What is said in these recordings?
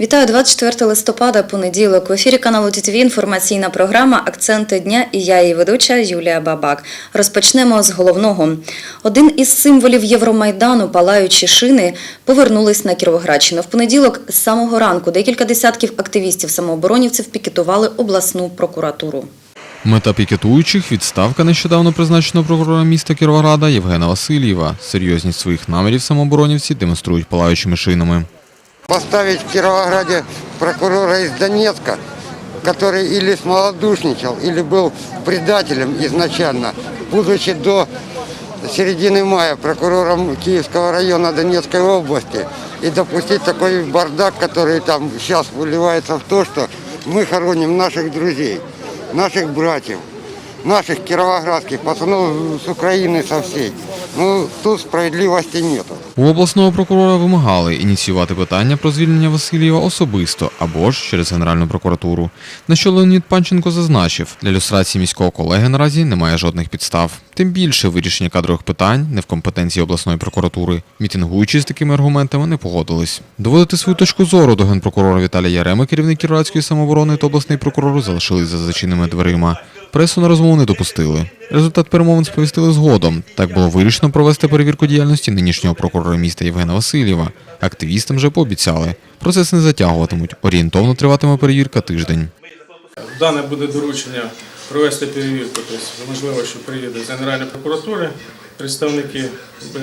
Вітаю 24 листопада, понеділок. В ефірі каналу ТТВ інформаційна програма Акценти дня і я її ведуча Юлія Бабак. Розпочнемо з головного. Один із символів Євромайдану, палаючі шини, повернулись на Кіровоградщину. В понеділок з самого ранку декілька десятків активістів-самооборонівців пікетували обласну прокуратуру. Мета пікетуючих – відставка нещодавно призначеного прокурора міста Кіровограда Євгена Васильєва. Серйозність своїх намірів самооборонівці демонструють палаючими шинами. Поставить в Кировограде прокурора из Донецка, который или смолодушничал, или был предателем изначально, будучи до середины мая прокурором Киевского района Донецкой области, и допустить такой бардак, который там сейчас выливается в то, что мы хороним наших друзей, наших братьев, наших кировоградских пацанов с Украины со всей. Ну, тут справедливости нету. У обласного прокурора вимагали ініціювати питання про звільнення Васильєва особисто або ж через Генеральну прокуратуру. На що Леонід Панченко зазначив, для люстрації міського колеги наразі немає жодних підстав. Тим більше вирішення кадрових питань не в компетенції обласної прокуратури. Мітингуючі з такими аргументами не погодились. Доводити свою точку зору до генпрокурора Віталія Яреми, керівник Кіровоградської самооборони та обласний прокурор залишились за зачиненими дверима. Пресу на розмову не допустили. Результат перемовин сповістили згодом. Так було вирішено провести перевірку діяльності нинішнього прокурора міста Євгена Васильєва. Активістам вже пообіцяли. Процес не затягуватимуть. Орієнтовно триватиме перевірка тиждень. Дане буде доручення провести перевірку, тобто можливо, що приїде з Генеральної прокуратури, представники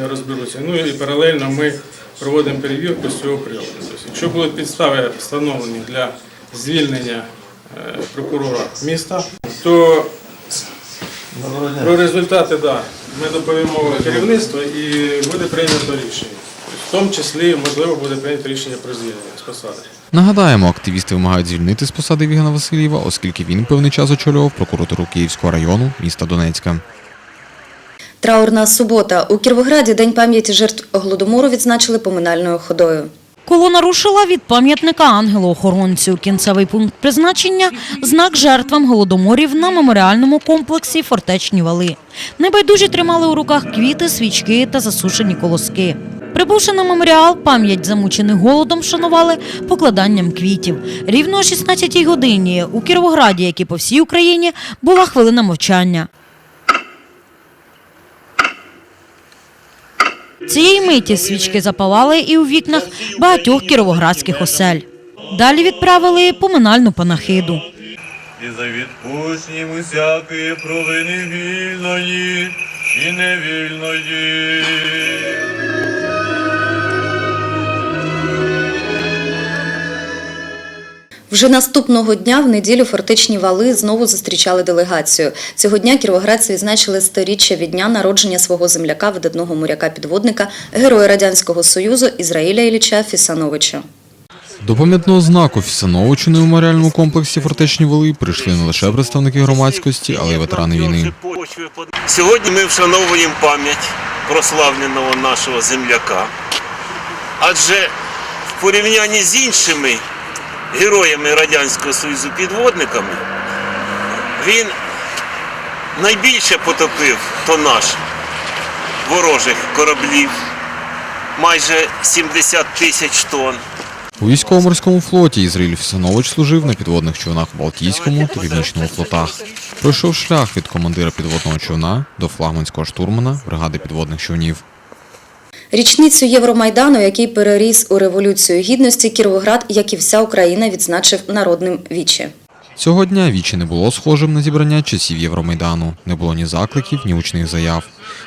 розберуться. Ну і паралельно ми проводимо перевірку з цього приводу. Тобто, якщо будуть підстави встановлені для звільнення прокурора міста, то про результати да, ми доповімо керівництву і буде прийнято рішення. В тому числі, можливо, буде прийнято рішення про звільнення з посади. Нагадаємо, активісти вимагають звільнити з посади Євгена Васильєва, оскільки він певний час очолював прокуратуру Київського району міста Донецька. Траурна субота. У Кіровограді День пам'яті жертв Голодомору відзначили поминальною ходою. Колона рушила від пам'ятника ангелу-охоронцю. Кінцевий пункт призначення – знак жертвам голодоморів на меморіальному комплексі «Фортечні вали». Небайдужі тримали у руках квіти, свічки та засушені колоски. Прибувши на меморіал, пам'ять замучених голодом шанували покладанням квітів. Рівно о 16-й годині у Кіровограді, як і по всій Україні, була хвилина мовчання. Цієї миті свічки запалали і у вікнах багатьох кіровоградських осель. Далі відправили поминальну панахиду. і за відпущенням усякої провини вільної і невільної. Вже наступного дня в неділю фортечні вали знову зустрічали делегацію. Цього дня кіровоградці відзначили сторіччя від дня народження свого земляка, видатного моряка-підводника, героя Радянського Союзу Ізраїля Ілліча Фісановича. До пам'ятного знаку Фісановичу на меморіальному комплексі «Фортечні вали» прийшли не лише представники громадськості, але й ветерани війни. Сьогодні ми вшановуємо пам'ять прославленого нашого земляка. Адже в порівнянні з іншими героями Радянського Союзу підводниками він найбільше потопив тонаж ворожих кораблів, майже 70 тисяч тонн. У військово-морському флоті Ізраїль Фісанович служив на підводних човнах в Балтійському та Північному флотах. Пройшов шлях від командира підводного човна до флагманського штурмана бригади підводних човнів. Річницю Євромайдану, який переріс у Революцію Гідності, Кіровоград, як і вся Україна, відзначив народним віче. Цього дня вічі не було схожим на зібрання часів Євромайдану. Не було ні закликів, ні гучних заяв.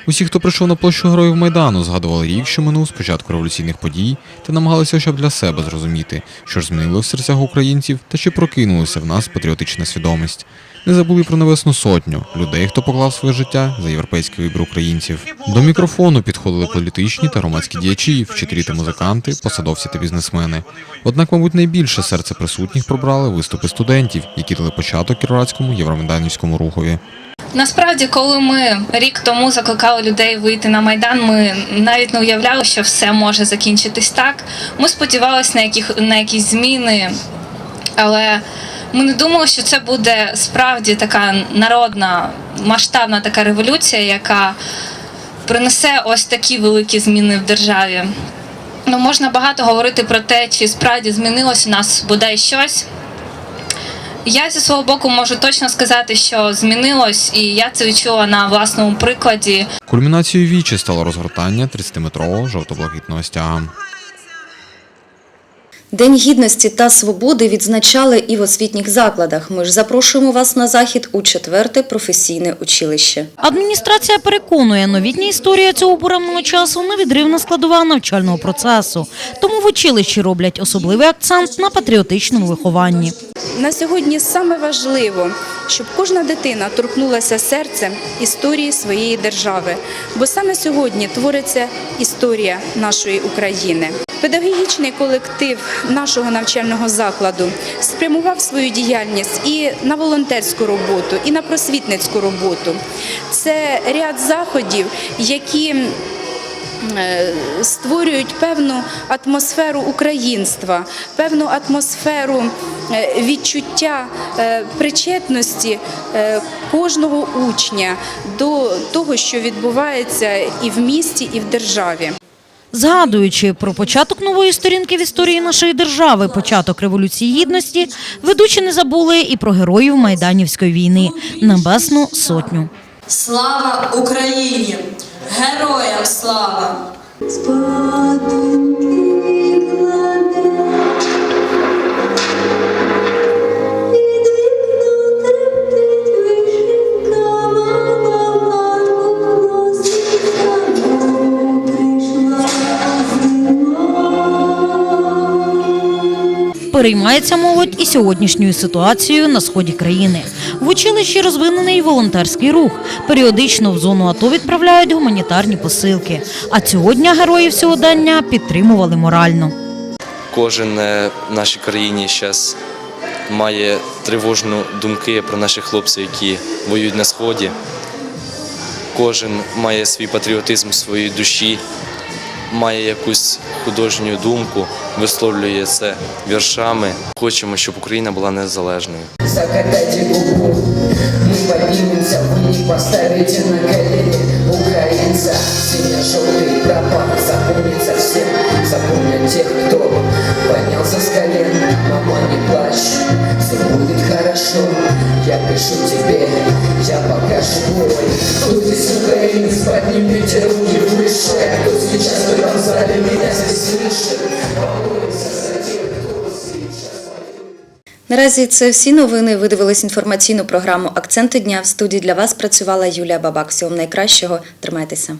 Усі, хто прийшов на площу Героїв Майдану, згадували рік, що минув з початку революційних подій, та намагалися хоча б для себе зрозуміти, що ж змінило в серцях українців та чи прокинулася в нас патріотична свідомість. Не забули про Небесну Сотню, людей, хто поклав своє життя за європейський вибір українців. До мікрофону підходили політичні та громадські діячі, вчителі та музиканти, посадовці та бізнесмени. Однак, мабуть, найбільше серце присутніх пробрали виступи студентів, які дали початок кіровоградському євромайданівському рухові. Насправді, коли ми рік тому закликали людей вийти на майдан, ми навіть не уявляли, що все може закінчитись так. Ми сподівалися на яких на якісь зміни, але ми не думали, що це буде справді така народна масштабна така революція, яка принесе ось такі великі зміни в державі. ну можна багато говорити про те, чи справді змінилось у нас бодай щось. Я зі свого боку можу точно сказати, що змінилось, і я це відчула на власному прикладі. Кульмінацією вічі стало розгортання 30-метрового жовто-блакитного стяга. День гідності та свободи відзначали і в освітніх закладах. Ми ж запрошуємо вас на захід у четверте професійне училище. Адміністрація переконує, новітня історія цього буремного часу невідривна складова навчального процесу. Тому в училищі роблять особливий акцент на патріотичному вихованні. На сьогодні саме важливо, щоб кожна дитина торкнулася серцем історії своєї держави, бо саме сьогодні твориться історія нашої України. Педагогічний колектив нашого навчального закладу спрямував свою діяльність і на волонтерську роботу, і на просвітницьку роботу. Це ряд заходів, які е, створюють певну атмосферу українства, певну атмосферу е, відчуття е, причетності кожного учня до того, що відбувається і в місті, і в державі. Згадуючи про початок нової сторінки в історії нашої держави, початок революції гідності, ведучі не забули і про героїв Майданівської війни Небесну Сотню. Слава Україні! Героям слава! Переймається молодь і сьогоднішньою ситуацією на сході країни. В училищі розвинений волонтерський рух. Періодично в зону АТО відправляють гуманітарні посилки. А цього дня героїв сьогодення підтримували морально. Кожен е, в нашій країні зараз має тривожну думки про наших хлопців, які воюють на сході. Кожен має свій патріотизм своїй душі, має якусь художню думку, висловлює це віршами. Хочемо, щоб Україна була незалежною. Закатайте губу, мы поднимемся, вы не поставите на колени Украинца, сине-желтый пропах запомнится всем Запомнят тех, кто поднялся с колен Мама, не плачь, все будет хорошо Я пишу тебе, я покажу бой Кто здесь украинец, поднимите руки выше Кто сейчас в этом зале меня здесь слышит Помолимся за тех, кто сейчас Наразі це всі новини. Ви дивились інформаційну програму Акценти дня. В студії для вас працювала Юлія Бабак. Всього вам найкращого. Тримайтеся.